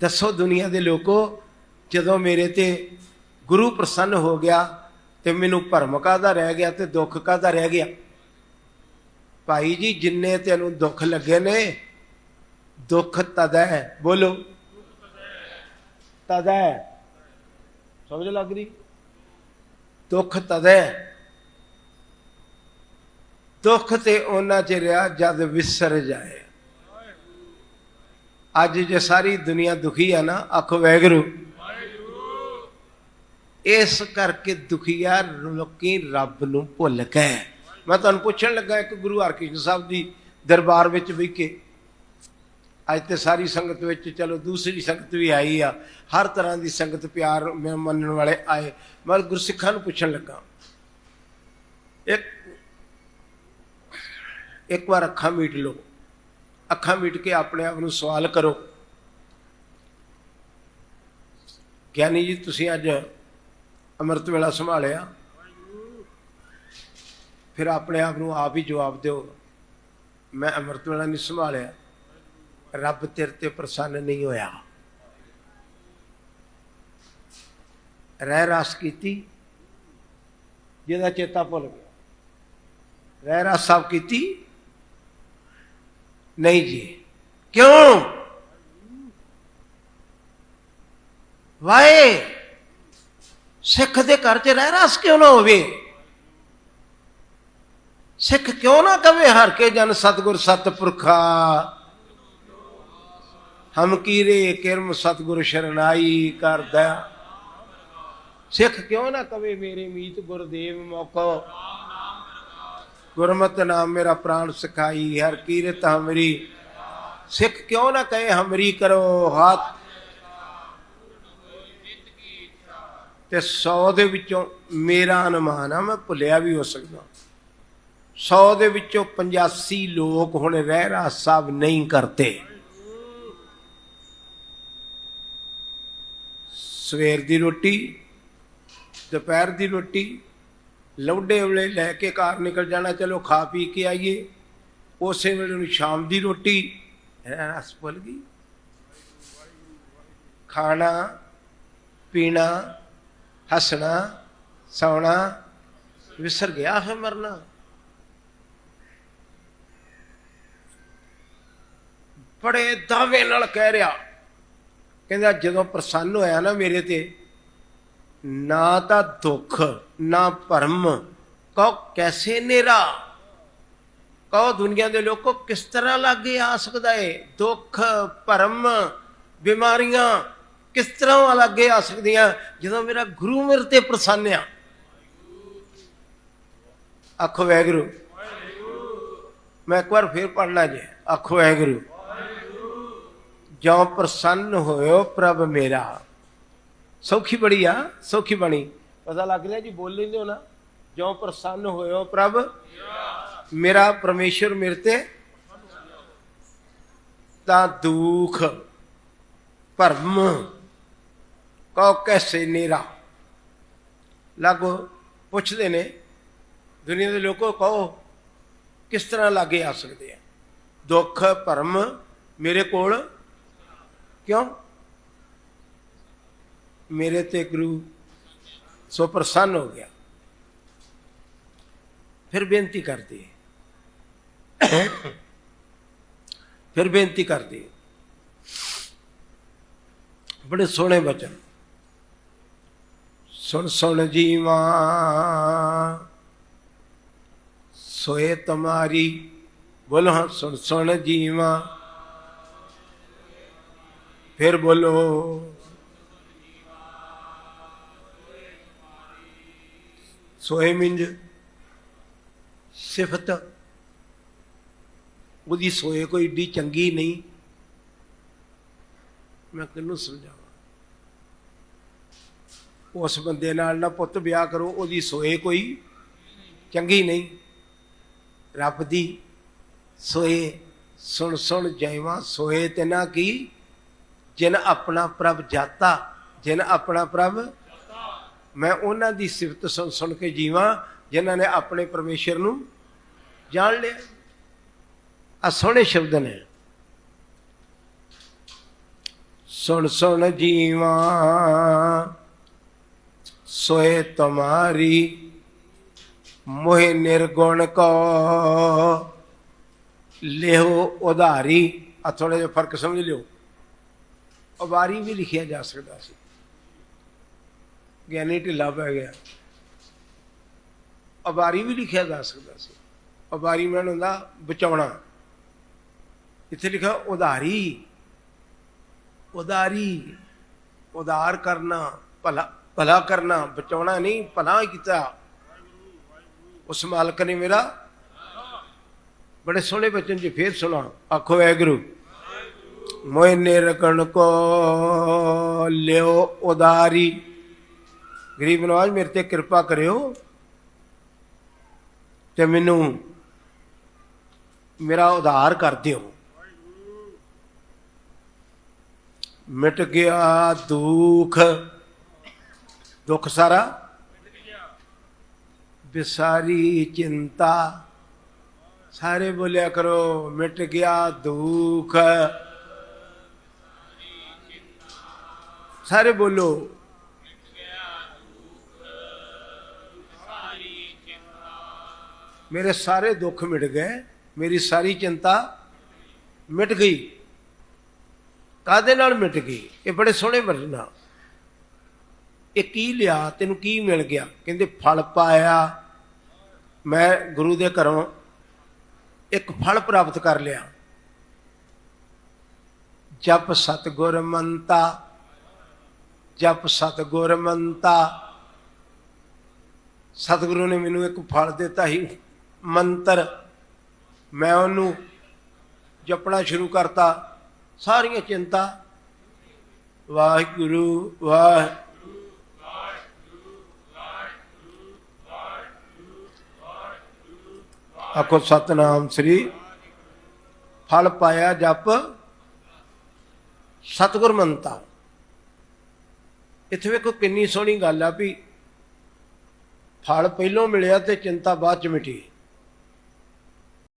ਦੱਸੋ ਦੁਨੀਆ ਦੇ ਲੋਕੋ, ਜਦੋਂ ਮੇਰੇ ਤੇ ਗੁਰੂ ਪ੍ਰਸੰਨ ਹੋ ਗਿਆ ਤੇ ਮੈਨੂੰ ਭਰਮ ਕਾਹਦਾ ਰਹਿ ਗਿਆ ਤੇ ਦੁੱਖ ਕਾਹਦਾ ਰਹਿ ਗਿਆ? ਭਾਈ ਜੀ, ਜਿੰਨੇ ਤੈਨੂੰ ਦੁੱਖ ਲੱਗੇ ਨੇ, ਦੁੱਖ ਤਦ ਹੈ। ਬੋਲੋ। ਤਦ ਹੈ। ਸਮਝ ਲੱਗ ਰਹੀ? ਦੁੱਖ ਤਦ ਹੈ। ਦੁੱਖ ਤੇ ਉਹਨਾਂ ਚ ਰਿਹਾ ਜਦ ਵਿਸਰ ਜਾਏ। ਅੱਜ ਜੇ ਸਾਰੀ ਦੁਨੀਆ ਦੁਖੀ ਆ ਨਾ ਅੱਖ ਵੈਗਰੂ ਇਸ ਕਰਕੇ ਦੁਖੀਆ ਲੋਕੀ ਰੱਬ ਨੂੰ ਭੁੱਲ ਗਏ। ਮੈਂ ਤੁਹਾਨੂੰ ਪੁੱਛਣ ਲੱਗਾ ਇੱਕ ਗੁਰੂ ਹਰਕ੍ਰਿਸ਼ਨ ਸਾਹਿਬ ਦੀ ਦਰਬਾਰ ਵਿੱਚ ਵੀ ਕੇ। ਅੱਜ ਤੇ ਸਾਰੀ ਸੰਗਤ ਵਿੱਚ, ਚਲੋ ਦੂਸਰੀ ਸੰਗਤ ਵੀ ਆਈ ਆ। ਹਰ ਤਰ੍ਹਾਂ ਦੀ ਸੰਗਤ ਪਿਆਰ ਮੰਨਣ ਵਾਲੇ ਆਏ। ਮੈਂ ਗੁਰਸਿੱਖਾਂ ਨੂੰ ਪੁੱਛਣ ਲੱਗਾ। ਇੱਕ ਇੱਕ ਵਾਰ ਅੱਖਾਂ ਮੀਟ ਲਓ। ਅੱਖਾਂ ਮੀਟ ਕੇ ਆਪਣੇ ਆਪ ਨੂੰ ਸਵਾਲ ਕਰੋ। ਗਿਆਨੀ ਜੀ, ਤੁਸੀਂ ਅੱਜ ਅੰਮ੍ਰਿਤ ਵੇਲਾ ਸੰਭਾਲਿਆ। ਫਿਰ ਆਪਣੇ ਆਪ ਨੂੰ ਆਪ ਹੀ ਜਵਾਬ ਦਿਓ, ਮੈਂ ਅੰਮ੍ਰਿਤ ਵੇਲਾ ਨਹੀਂ ਸੰਭਾਲਿਆ। ਰੱਬ ਤੇਰੇ ਤੇ ਪ੍ਰਸੰਨ ਨਹੀਂ ਹੋਇਆ। ਰਹਿ ਰਸ ਕੀਤੀ, ਜਿਹਦਾ ਚੇਤਾ ਭੁੱਲ ਗਿਆ। ਰਹਿ ਰਸ ਸਭ ਕੀਤੀ ਨਹੀਂ ਜੀ। ਕਿਉਂ? ਵਾਏ, ਸਿੱਖ ਦੇ ਘਰ 'ਚ ਰਹਿ ਰਸ ਕਿਉਂ ਨਾ ਹੋਵੇ? ਸਿੱਖ ਕਿਉਂ ਨਾ ਕਵੇ ਹਰ ਕੇ ਜਨ ਸਤਗੁਰ ਸਤਪੁਰਖਾ? ਹਮ ਕੀਰੇ ਕਿਰਮ ਸਤਗੁਰ ਸ਼ਰਨਾਈ ਕਰਦਾ। ਸਿੱਖ ਕਿਉਂ ਨਾ ਕਵੇ ਮੇਰੇ ਮੀਤ ਗੁਰਦੇਵ ਮੋਕੋ? ਗੁਰਮਤਿ ਨਾਮ ਮੇਰਾ ਪ੍ਰਾਣ ਸਿਖਾਈ, ਹਰ ਕੀਰਤ ਹਮਰੀ। ਸਿੱਖ ਕਿਉਂ ਨਾ ਕਹੇ ਹਮਰੀ ਕਰੋ ਹੱਥ? ਤੇ 100 ਦੇ ਵਿੱਚੋਂ ਮੇਰਾ ਅਨੁਮਾਨ ਆ, ਮੈਂ ਭੁੱਲਿਆ ਵੀ ਹੋ ਸਕਦਾ। 100 ਦੇ ਵਿੱਚੋਂ 85 ਲੋਕ ਹੁਣ ਰਹਿਰਾ ਸਾਹਿਬ ਨਹੀਂ ਕਰਤੇ। ਸਵੇਰ ਦੀ ਰੋਟੀ, ਦੁਪਹਿਰ ਦੀ ਰੋਟੀ ਲੌਡੇ ਵੇਲੇ ਲੈ ਕੇ ਘਰ ਨਿਕਲ ਜਾਣਾ, ਚਲੋ ਖਾ ਪੀ ਕੇ ਆਈਏ। ਉਸੇ ਵੇਲੇ ਨੂੰ ਸ਼ਾਮ ਦੀ ਰੋਟੀ ਰਸ ਭੁੱਲ ਗਈ। ਖਾਣਾ, ਪੀਣਾ, ਹੱਸਣਾ, ਸੌਣਾ, ਵਿਸਰ ਗਿਆ ਹੈ ਮਰਨਾ। ਬੜੇ ਦਾਅਵੇ ਨਾਲ ਕਹਿ ਰਿਹਾ। ਕਹਿੰਦਾ ਜਦੋਂ ਪ੍ਰਸੰਨ ਹੋਇਆ ਨਾ ਮੇਰੇ ਤੇ ਨਾ ਤਾਂ ਦੁੱਖ ਨਾ ਭਰਮ ਕਹੋ ਕੈਸੇ ਨੇਰਾ? ਕਹੋ ਦੁਨੀਆ ਦੇ ਲੋਕੋ ਕਿਸ ਤਰ੍ਹਾਂ ਲਾਗੇ ਆ ਸਕਦਾ ਏ? ਦੁੱਖ ਭਰਮ ਬਿਮਾਰੀਆਂ ਕਿਸ ਤਰ੍ਹਾਂ ਲਾਗੇ ਆ ਸਕਦੀਆਂ? ਜਦੋਂ ਮੇਰਾ ਗੁਰੂ ਮੇਰੇ ਤੇ ਪ੍ਰਸੰਨ ਆ। ਆਖੋ ਵੈਗਰੂ ਮੈਂ ਇੱਕ ਵਾਰ ਫੇਰ ਪੜਨਾ ਜੇ। ਆਖੋ ਵੈਗਰੂ ਜੋ ਪ੍ਰਸੰਨ ਹੋਇਓ ਪ੍ਰਭ ਮੇਰਾ। ਸੌਖੀ ਬੜੀ ਆ, ਸੌਖੀ ਬਣੀ। ਪਤਾ ਲੱਗ ਰਿਹਾ ਜੀ, ਬੋਲ ਲੈਂਦੇ ਹੋ ਨਾ। ਜਿਉਂ ਪ੍ਰਸੰਨ ਹੋਇਓ ਪ੍ਰਭ। ਮੇਰਾ ਪਰਮੇਸ਼ਰ ਮੇਰੇ ਤੇ ਤਾਂ ਦੁੱਖ, ਭਰਮ ਕਹੋ ਕੈਸੇ ਨੇਰਾ। ਲਾਗੋ ਪੁੱਛਦੇ ਨੇ, ਦੁਨੀਆ ਦੇ ਲੋਕੋ ਕਹੋ, ਕਿਸ ਤਰ੍ਹਾਂ ਲਾਗੇ ਆ ਸਕਦੇ ਆ? ਦੁੱਖ, ਭਰਮ ਮੇਰੇ ਕੋਲ ਕਿਉਂ? ਮੇਰੇ ਤੇ ਗੁਰੂ ਸੋ ਪ੍ਰਸੰਨ ਹੋ ਗਿਆ। ਫਿਰ ਬੇਨਤੀ ਕਰਦੀ ਫਿਰ ਬੇਨਤੀ ਕਰਦੀ ਬੜੇ ਸੋਹਣੇ ਬਚਨ। ਸੁਣ ਸੁਣ ਜੀਵਾ, ਸੋਏ ਤੁਮਾਰੀ, ਬੋਲੋ ਹਾਂ, ਸੁਣ ਸੁਣ ਜੀਵਾ, ਫਿਰ ਬੋਲੋ ਸੋਏ ਮਿੰਜ, ਸਿਫਤ। ਉਹਦੀ ਸੋਏ ਕੋਈ ਏਡੀ ਚੰਗੀ ਨਹੀਂ। ਮੈਂ ਕਿਹਨੂੰ ਸਮਝਾਵਾਂ? ਉਸ ਬੰਦੇ ਨਾਲ ਨਾ ਪੁੱਤ ਵਿਆਹ ਕਰੋ, ਉਹਦੀ ਸੋਏ ਕੋਈ ਚੰਗੀ ਨਹੀਂ। ਰੱਬ ਦੀ ਸੋਏ ਸੁਣ ਸੁਣ ਜੈਵਾ ਸੋਏ ਤੇ ਨਾ ਕੀ, ਜਿਨ ਆਪਣਾ ਪ੍ਰਭ ਜਾਤਾ, ਜਿਨ ਆਪਣਾ ਪ੍ਰਭ ਮੈਂ ਉਹਨਾਂ ਦੀ ਸਿਫਤ ਸੁਣ ਸੁਣ ਕੇ ਜੀਵਾਂ, ਜਿਨ੍ਹਾਂ ਨੇ ਆਪਣੇ ਪਰਮੇਸ਼ਰ ਨੂੰ ਜਾਣ ਲਿਆ। ਆ ਸੋਹਣੇ ਸ਼ਬਦ ਨੇ। ਸੁਣ ਸੁਣ ਜੀਵਾਂ, ਸੋਏ ਤੁਮਾਰੀ, ਮੋਹਿ ਨਿਰਗੁਣ ਕੋ ਲਿਓ ਉਧਾਰੀ। ਆ ਥੋੜਾ ਜਿਹਾ ਫ਼ਰਕ ਸਮਝ ਲਿਓ। ਉਬਾਰੀ ਵੀ ਲਿਖਿਆ ਜਾ ਸਕਦਾ ਸੀ। ਗਿਆਨੀ ਢਿੱਲਾ ਪੈ ਗਿਆ ਉਬਾਰੀ ਵੀ ਲਿਖਿਆ ਜਾ ਸਕਦਾ ਸੀ ਉਬਾਰੀ ਮੈਨੂੰ ਹੁੰਦਾ ਬਚਾਉਣਾ ਇੱਥੇ ਲਿਖਿਆ ਉਧਾਰੀ ਉਧਾਰੀ ਉਧਾਰ ਕਰਨਾ ਭਲਾ ਭਲਾ ਕਰਨਾ ਬਚਾਉਣਾ ਨਹੀਂ ਭਲਾ ਕੀਤਾ ਉਸ ਮਾਲਕ ਨੇ ਮੇਰਾ ਬੜੇ ਸੋਹਣੇ ਬਚਨ ਜੀ ਫੇਰ ਸੁਣਾ ਆਖੋ ਐਗਰੂ ਮੋਇ ਨਿਰਕਣ ਕੋ ਲਿਓ ਉਦਾਰੀ ਗਰੀਬ ਨਵਾਜ, ਮੇਰੇ ਤੇ ਕਿਰਪਾ ਕਰਿਓ ਤੇ ਮੈਨੂੰ ਮੇਰਾ ਉਧਾਰ ਕਰ ਦਿਓ। ਮਿਟ ਗਿਆ ਦੁੱਖ ਦੁੱਖ ਸਾਰਾ? ਬਿਸਾਰੀ ਚਿੰਤਾ, ਸਾਰੇ ਬੋਲਿਆ ਕਰੋ, ਮਿਟ ਗਿਆ ਦੁੱਖ। ਸਾਰੇ ਬੋਲੋ ਮੇਰੇ ਸਾਰੇ ਦੁੱਖ ਮਿਟ ਗਏ, ਮੇਰੀ ਸਾਰੀ ਚਿੰਤਾ ਮਿਟ ਗਈ। ਕਾਦੇ ਨਾਲ ਮਿਟ ਗਈ? ਇਹ ਬੜੇ ਸੋਹਣੇ ਵਰਨਾ ਇਹ ਕੀ ਲਿਆ? ਤੈਨੂੰ ਕੀ ਮਿਲ ਗਿਆ? ਕਹਿੰਦੇ, ਫਲ ਪਾਇਆ। ਮੈਂ ਗੁਰੂ ਦੇ ਘਰੋਂ ਇੱਕ ਫਲ ਪ੍ਰਾਪਤ ਕਰ ਲਿਆ। ਜਪ ਸਤਗੁਰ ਮੰਤਾ, ਜਪ ਸਤਗੁਰ ਮੰਤਾ। ਸਤਿਗੁਰੂ ਨੇ ਮੈਨੂੰ ਇੱਕ ਫਲ ਦਿੱਤਾ ਸੀ। ਮੰਤਰ। ਮੈਂ ਉਹਨੂੰ ਜਪਣਾ ਸ਼ੁਰੂ ਕਰਤਾ। ਸਾਰੀਆਂ ਚਿੰਤਾ। ਵਾਹਿਗੁਰੂ, ਵਾਹਿ, ਆਖੋ ਸਤਨਾਮ ਸ੍ਰੀ। ਫਲ ਪਾਇਆ ਜਪ। ਸਤਿਗੁਰ ਮੰਤਾ। ਇੱਥੇ ਵੇਖੋ ਕਿੰਨੀ ਸੋਹਣੀ ਗੱਲ ਆ ਵੀ ਫਲ ਪਹਿਲੋਂ ਮਿਲਿਆ ਤੇ ਚਿੰਤਾ ਬਾਅਦ ਚ ਮਿਟੀ।